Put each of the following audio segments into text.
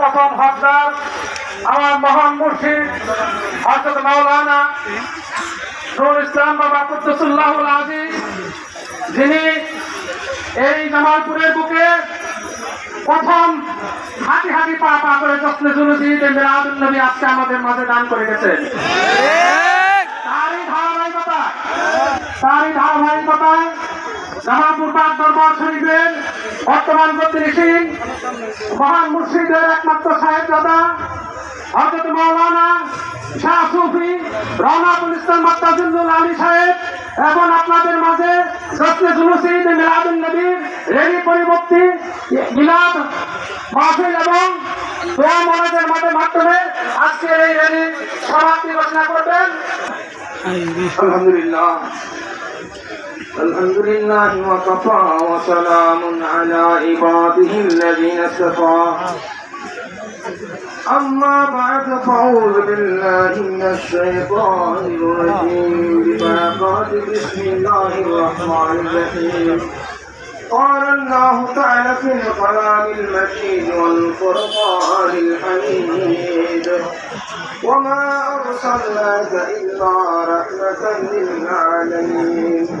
প্রথম হকদার আমার মহান মুর্শিদ হজরত মাওলানা নুর ইসলাম বাবা কুদ্দুসুল্লাহ আজিজ যিনি এই জামালপুরের বুকে প্রথম হাঁটি হাঁটি পা পা করে জসলে জুলুসি মিরাদুল নবী আজকে আমাদের মাঝে দান করে গেছেন। তারই ধারাবাহিকতায় তারই ধারাবাহিকতায় জামালপুর পাক দরবার শরীফের বর্তমান প্রতিনিধি, মহান মুর্শিদের একমাত্র সাহেব দাদা হজরত মৌলানা শাহ সুফি রহমাতুল ইসলাম মাত্তাজুল্লুল আলী সাহেব, এবং আপনাদের মাঝে রত্নে জুলুসিদ মিলাদুল রেলি পরিবর্তী, মিলাদ মাহফিল এবং দোয়া মনাজের মাঝে মাধ্যমে আজকের এই রেলি সমাপ্তি ঘোষণা করবেন। আলহামদুলিল্লাহ। الحمد لله وكفى وسلام على عباده الذين اصطفى. أما بعد فأعوذ بالله من الشيطان الرجيم. ببركات بسم الله الرحمن الرحيم. قال الله تعالى في القرآن المجيد والفرقان الحميد. وما أرسلناك إلا رحمة للعالمين.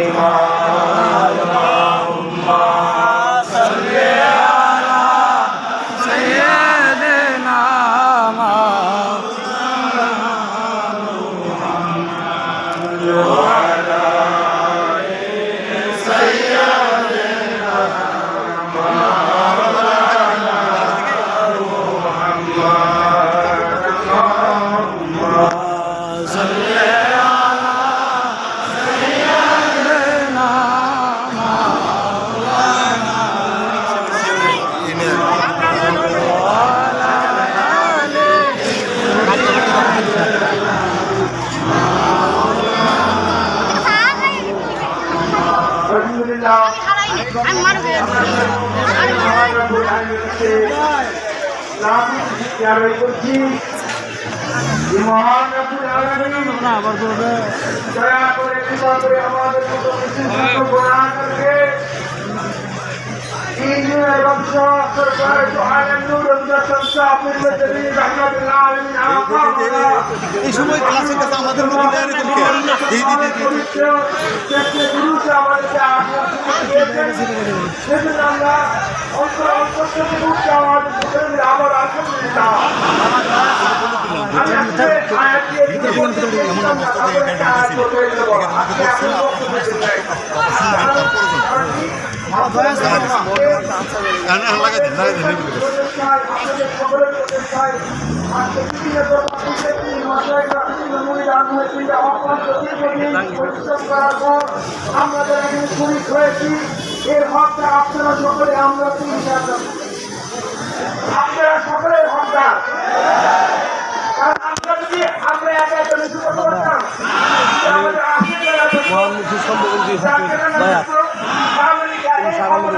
ক্লাসের কাছে আমাদের এই অন্তর অন্তর থেকে আমাদের আয়াত দিয়ে দিন লাগাই আমরা শরীর হয়েছি এর হকটা আপনারা সকলে আমরা আপনারা সকলের হকদার কারণ আমরা যদি আমরা একা একা বেশি করতে পারতাম আমাদের আগে আমি মনে করি আমি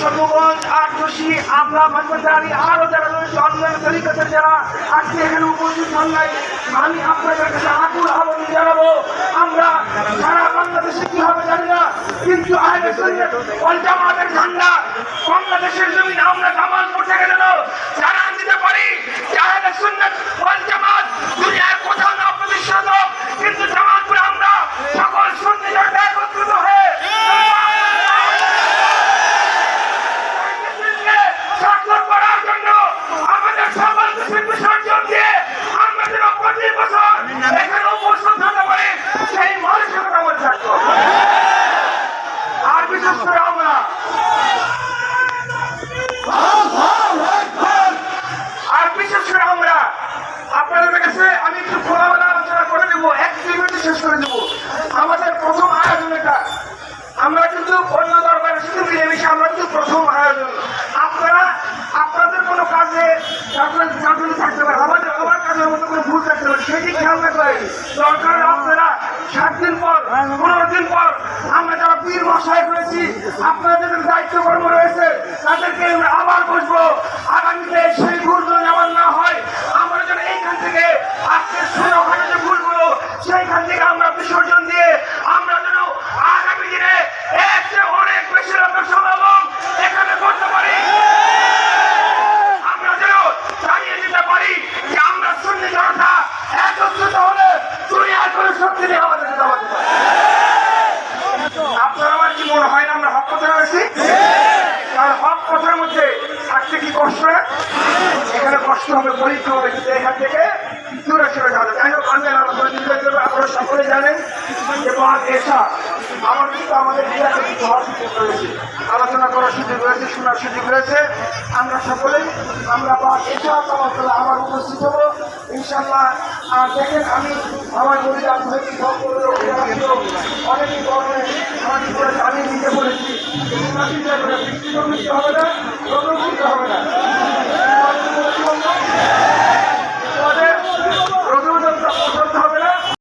সর্বগঞ্জ আটরশি আমরা মাঝবাজারি আরও যারা রয়েছে অন্যান্য তরিকাতের যারা আজকে এখানে উপস্থিত হন নাই, আমি আপনাদের কাছে আকুল আহ্বান জানাব, আমরা সারা বাংলাদেশে কি হবে জানি না, কিন্তু আহলে ওয়াল জামাতের ঝান্ডা, বাংলাদেশের জমিন আমরা অন্য দরবারের সাথে মিলেমিশে আমরা কিন্তু প্রথম আয়োজন। আপনারা, আপনাদের কোনো কাজে চাকরি থাকতে পারে আমাদের আমার কাজের মতো কোনো ভুল থাকতে পারে সেটি খেয়াল না দরকার আপনারা সাত দিন পর, পনেরো দিন পর আমরা যারা পীর মশাই রয়েছি আপনাদের দায়িত্ব কর্ম রয়েছে, তাদেরকে আবার বসবো। আগামীতে সেই ভুল থাকতে কি কষ্ট? এখানে কষ্ট হবে, পরীক্ষা হবে, কিন্তু এখান থেকে দূরে সরে যাবে। যাই হোক আমি আপনারা সকলে জানেন যে বাদ এসা, আমার কিন্তু আমাদের কিছু হওয়ার সুযোগ রয়েছে। আলোচনা করার সুযোগ রয়েছে, শোনার সুযোগ রয়েছে। আমরা সকলেই, আমরা বাদ এসা আমার আবার উপস্থিত হব। ইনশাল্লাহ আর দেখেন আমি আমার মধ্যে আন্তর্জাতিক সম্পর্ক অনেকই